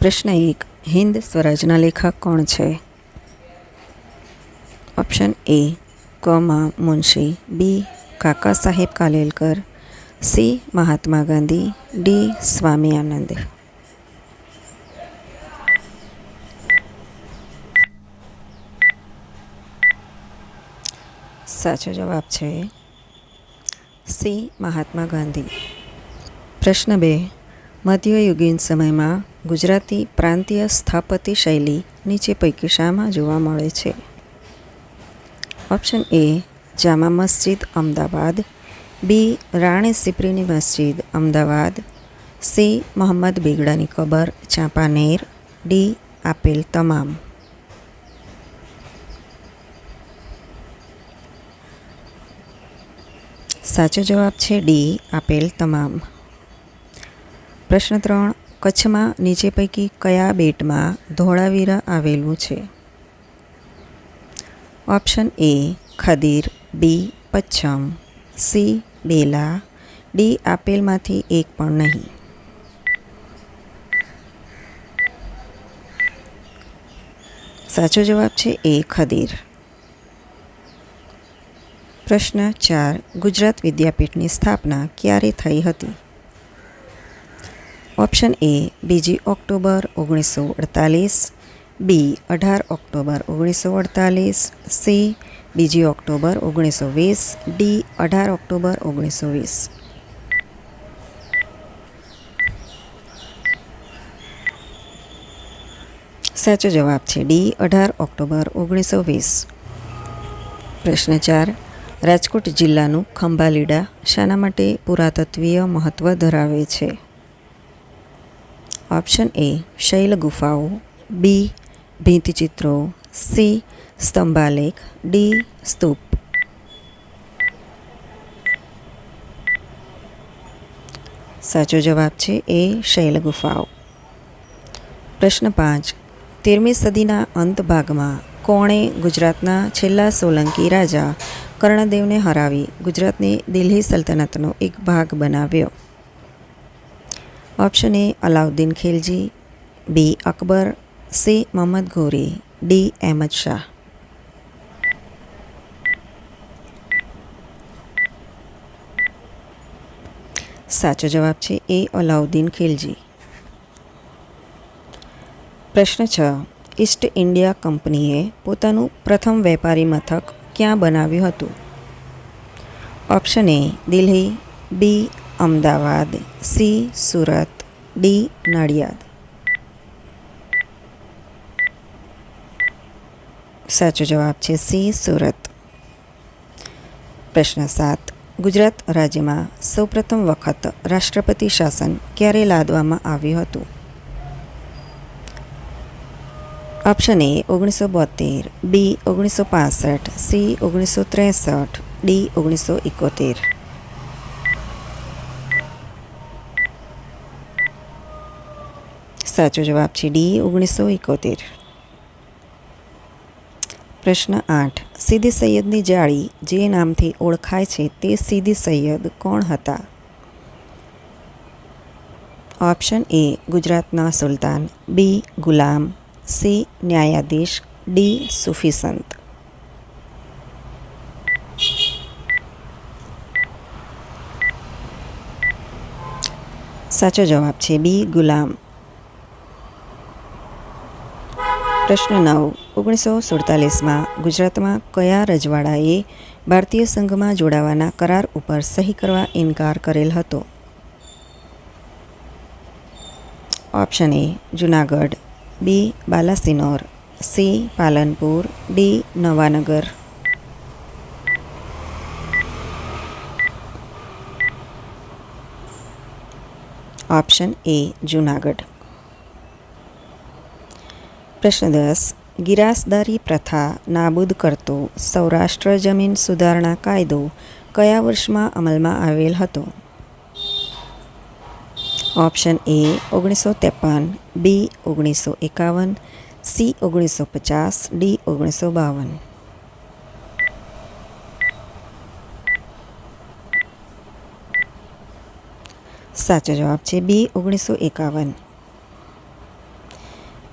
પ્રશ્ન એક, હિન્દ સ્વરાજના લેખક કોણ છે? ઓપ્શન એ કમા Munshi. B Kaka Saheb Kalelkar. C Mahatma Gandhi. D Swami Anand. સાચો જવાબ છે સી મહાત્મા ગાંધી. પ્રશ્ન બે, મધ્યયુગીન સમયમાં ગુજરાતી પ્રાંતીય સ્થાપત્ય શૈલી નીચે પૈકી શામાં જોવા મળે છે. Option A, Jama Masjid, Ahmedabad. B, Rani સિપ્રીની Masjid, Ahmedabad. C, Mohammed બેગડાની કબર, ચાંપાનેર. ડી, આપેલ તમામ. સાચો જવાબ છે ડી, આપેલ તમામ. પ્રશ્ન ત્રણ કચ્છમાં નીચે પૈકી કયા બેટમાં ધોળાવીરા આવેલું છે? Option A, Khadir, B, Pachham, C, Bela, D, આપેલમાંથી એક પણ નહીં. સાચો જવાબ છે એ, ખદીર. પ્રશ્ન ચાર, ગુજરાત વિદ્યાપીઠની સ્થાપના ક્યારે થઈ હતી? ઓપ્શન એ બીજી ઓક્ટોબર ઓગણીસો અડતાલીસ, બી અઢાર ઓક્ટોબર ઓગણીસો અડતાલીસ, સી બીજી ઓક્ટોબર ઓગણીસો વીસ, ડી અઢાર ઓક્ટોબર ઓગણીસો વીસ. સાચો જવાબ છે ડી અઢાર ઓક્ટોબર ઓગણીસો વીસ. પ્રશ્ન ચાર, રાજકોટ જિલ્લાનું ખંભાલીડા શાના માટે પુરાતત્વીય મહત્ત્વ ધરાવે છે? ઓપ્શન એ શૈલ ગુફાઓ બી ભીંતચિત્રો સી સ્તંભાલેખ ડી સ્તૂપ સાચો જવાબ છે એ શૈલ ગુફાઓ પ્રશ્ન પાંચ. તેરમી સદીના અંત ભાગમાં કોણે ગુજરાતના છેલ્લા સોલંકી રાજા કર્ણદેવને હરાવી ગુજરાતને દિલ્હી સલ્તનતનો એક ભાગ બનાવ્યો? Option A Alauddin Khilji B Akbar C Mohammad Ghori D Ahmed Shah સાચો જવાબ છે એ અલાઉદ્દીન ખિલજી પ્રશ્ન છ. ઈસ્ટ ઇન્ડિયા કંપનીએ પોતાનું પ્રથમ વેપારી મથક ક્યાં બનાવ્યું હતું? Option A Delhi B Ahmedabad, C, Surat, D, Nadiad. સાચો જવાબ છે સી, સુરત. પ્રશ્ન સાત. ગુજરાત રાજ્યમાં સૌપ્રથમ વખત રાષ્ટ્રપતિ શાસન ક્યારે લાદવામાં આવ્યું હતું? ઓપ્શન એ ઓગણીસો બોતેર, બી ઓગણીસો પાસઠ, સી ઓગણીસો ત્રેસઠ, ડી ઓગણીસો એકોતેર. સાચો જવાબ છે ડી, ઓગણીસો એકોતેર. પ્રશ્ન આઠ. સીધી સૈયદની જાળી જે નામથી ઓળખાય છે તે સીધી સૈયદ કોણ હતા? ઓપ્શન એ, ગુજરાતના સુલતાન. બી, ગુલામ. સી, ન્યાયાધીશ. ડી, સુફી સંત. સાચો જવાબ છે બી, ગુલામ. પ્રશ્ન નવ, ઓગણીસો સુડતાલીસમાં ગુજરાતમાં કયા રજવાડાએ ભારતીય સંઘમાં જોડાવાના કરાર ઉપર સહી કરવા ઇનકાર કરેલ હતો? Option A, Junagadh, B, Balasinor, C, Palanpur, D, Nawanagar. Option A, Junagadh. પ્રશ્ન દસ ગિરાસદારી પ્રથા નાબૂદ કરતો સૌરાષ્ટ્ર જમીન સુધારણા કાયદો કયા વર્ષમાં અમલમાં આવેલ હતો? ઓપ્શન એ ઓગણીસો ત્રેપન, બી ઓગણીસો એકાવન, સી ઓગણીસો પચાસ, ડી ઓગણીસો બાવન. સાચો જવાબ છે બી ઓગણીસો એકાવન.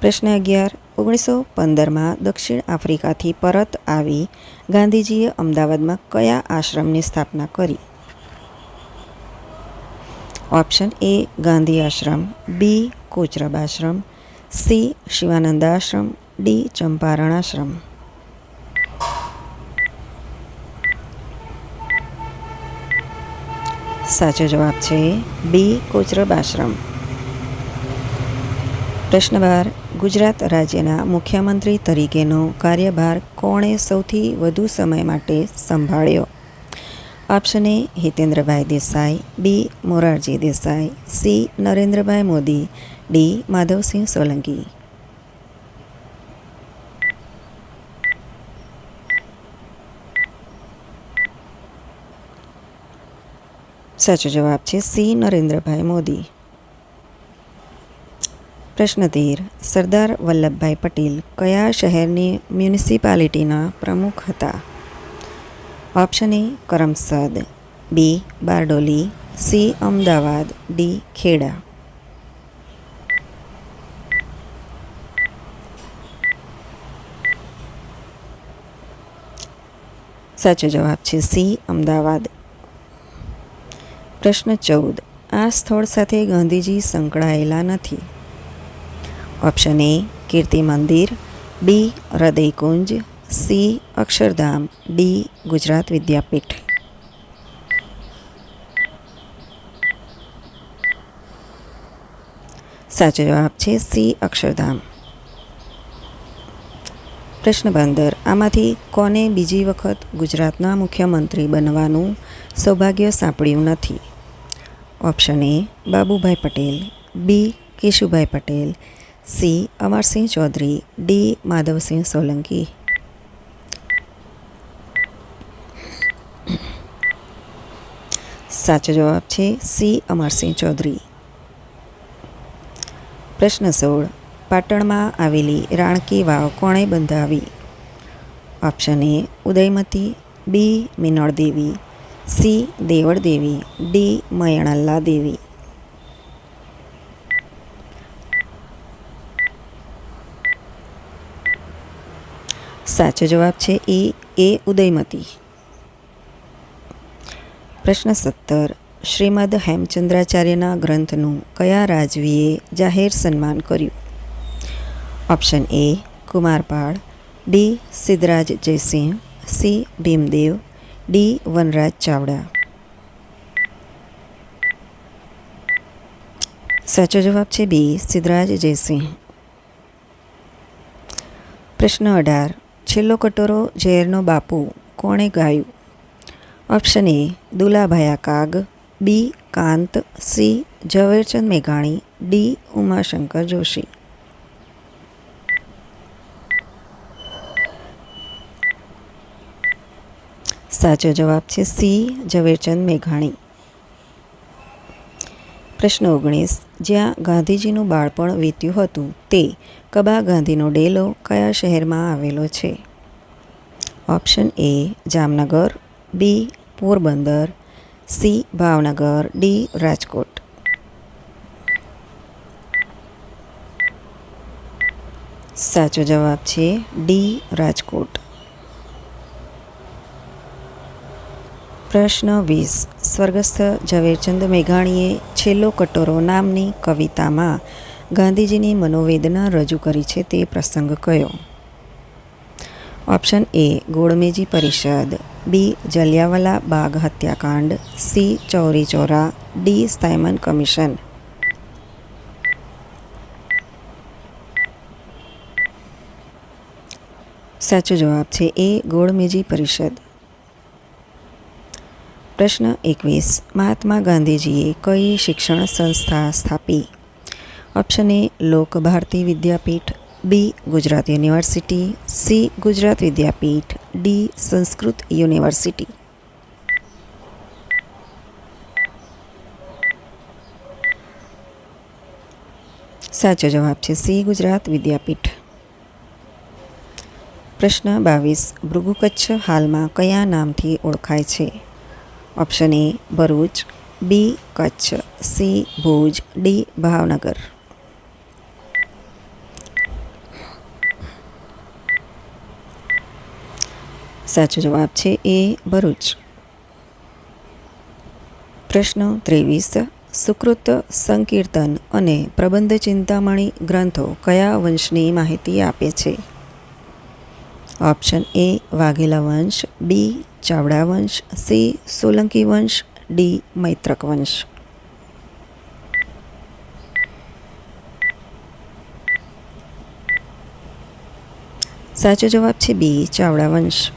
પ્રશ્ન અગિયાર. ઓગણીસો પંદરમાં દક્ષિણ આફ્રિકાથી પરત આવી ગાંધીજીએ અમદાવાદમાં કયા આશ્રમની સ્થાપના કરી? Option A Gandhi Ashram, B Kochrab Ashram, C Shivanand Ashram, D Champaran Ashram. સાચો જવાબ છે બી કોચરબ આશ્રમ. પ્રશ્ન બાર ગુજરાત રાજ્યના મુખ્યમંત્રી તરીકેનો કાર્યભાર કોણે સૌથી વધુ સમય માટે સંભાળ્યો? Option A Hitendrabhai Desai, B Morarji Desai, C Narendrabhai Modi, D Madhavsinh Solanki. સાચો જવાબ છે સી નરેન્દ્રભાઈ મોદી. પ્રશ્ન તેર સરદાર વલ્લભભાઈ પટેલ કયા શહેરની મ્યુનિસિપાલિટીના પ્રમુખ હતા? Option A Karamsad, B Bardoli, C Ahmedabad, D Kheda. સાચો જવાબ છે સી અમદાવાદ. પ્રશ્ન ચૌદ, આ સ્થળ સાથે ગાંધીજી સંકળાયેલા નથી. Option A Kirti Mandir B Hridaykunj C Akshardham D Gujarat Vidyapith સાચો જવાબ છે સી અક્ષરધામ પ્રશ્ન પંદર. આમાંથી કોને બીજી વખત ગુજરાતના મુખ્યમંત્રી બનવાનું સૌભાગ્ય સાંપડ્યું નથી? Option A Babubhai Patel. B Keshubhai Patel. C Amarsinh Chaudhary D Madhavsinh Solanki સાચો જવાબ છે સી અમરસિંહ ચૌધરી પ્રશ્ન સોળ પાટણમાં આવેલી રાણકી વાવ કોણે બંધાવી? Option A Udayamati B Minal Devi C Deval Devi D Mayanalla Devi સાચો જવાબ છે એ એ ઉદયમતી. પ્રશ્ન સત્તર. શ્રીમદ હેમચંદ્રાચાર્યના ગ્રંથનું કયા રાજવીએ જાહેર સન્માન કર્યું? Option A, Kumarpal, D, Siddharaj Jaysinh, C, Bhimdev, D, Vanraj Chavda. સાચો જવાબ છે બી, સિદ્ધરાજ જયસિંહ. પ્રશ્ન અઢાર. છેલ્લો કટોરો ઝેરનો બાપુ, કોણે ગાયું? Option A Dulabhaya Kag. B Kant. C Jhaverchand મેઘાણી. ડી ઉમાશંકર જોશી. સાચો જવાબ છે સી ઝવેરચંદ મેઘાણી. પ્રશ્ન ઓગણીસ. જ્યાં ગાંધીજીનું બાળપણ વીત્યું હતું, તે કબા ગાંધીનો ડેલો કયા શહેરમાં આવેલો છે? Option A Jamnagar, B Porbandar, C Bhavnagar, D Rajkot. સાચો જવાબ છે ડી રાજકોટ. પ્રશ્ન વીસ. સ્વર્ગસ્થ ઝવેરચંદ મેઘાણીએ છેલ્લો કટોરો નામની કવિતામાં ગાંધીજીની મનોવેદના રજૂ કરી છે તે પ્રસંગ કયો? ઓપ્શન એ, ગોળમેજી પરિષદ. B, Jallianwala Bagh હત્યાકાંડ. C, Chauri Chaura. D, Simon commission. સાચો જવાબ છે એ, ગોળમેજી પરિષદ. પ્રશ્ન એકવીસ. મહાત્મા ગાંધીજીએ કઈ શિક્ષણ સંસ્થા સ્થાપી? Option A, Lok Bharati Vidyapith, B, Gujarat university, C, Gujarat Vidyapith, D, Sanskrit university. સાચો જવાબ છે સી, ગુજરાત વિદ્યાપીઠ. પ્રશ્ન બાવીસ. ભૃગુકચ્છ હાલમાં કયા નામથી ઓળખાય છે? Option A Bharuch, B Kutch, C Bhuj, D Bhavnagar. સાચો જવાબ છે એ ભરૂચ. પ્રશ્ન ત્રેવીસ, સુકૃત સંકીર્તન અને પ્રબંધ ચિંતામણી ગ્રંથો કયા વંશની માહિતી આપે છે? ઓપ્શન એ વાઘેલા વંશ, બી ચાવડા વંશ, સી સોલંકી વંશ, ડી મૈત્રક વંશ. સાચો જવાબ છે બી ચાવડા વંશ.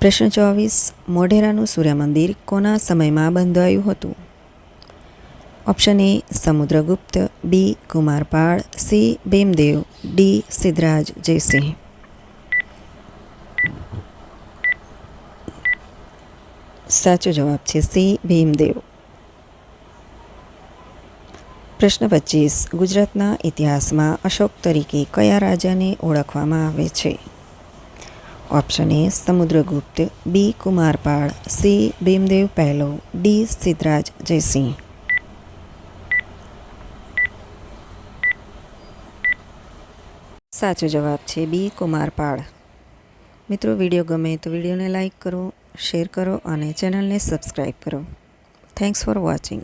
પ્રશ્ન ચોવીસ, મોઢેરાનું સૂર્ય મંદિર કોના સમયમાં બંધાયું હતું? Option A Samudragupta B Kumarpal C Bhimdev D Siddharaj Jaysinh સાચો જવાબ છે સી ભીમદેવ પ્રશ્ન પચીસ, ગુજરાતના ઇતિહાસમાં અશોક તરીકે કયા રાજાને ઓળખવામાં આવે છે? Option A Samudragupta B Kumarpal C Bhimdev પહેલો ડી સિદ્ધરાજ જયસિંહ સાચો જવાબ છે બી કુમારપાળ. મિત્રો, વીડિયો ગમે તો વિડીયોને લાઇક કરો, શેર કરો અને ચેનલને સબસ્ક્રાઈબ કરો. Thanks for watching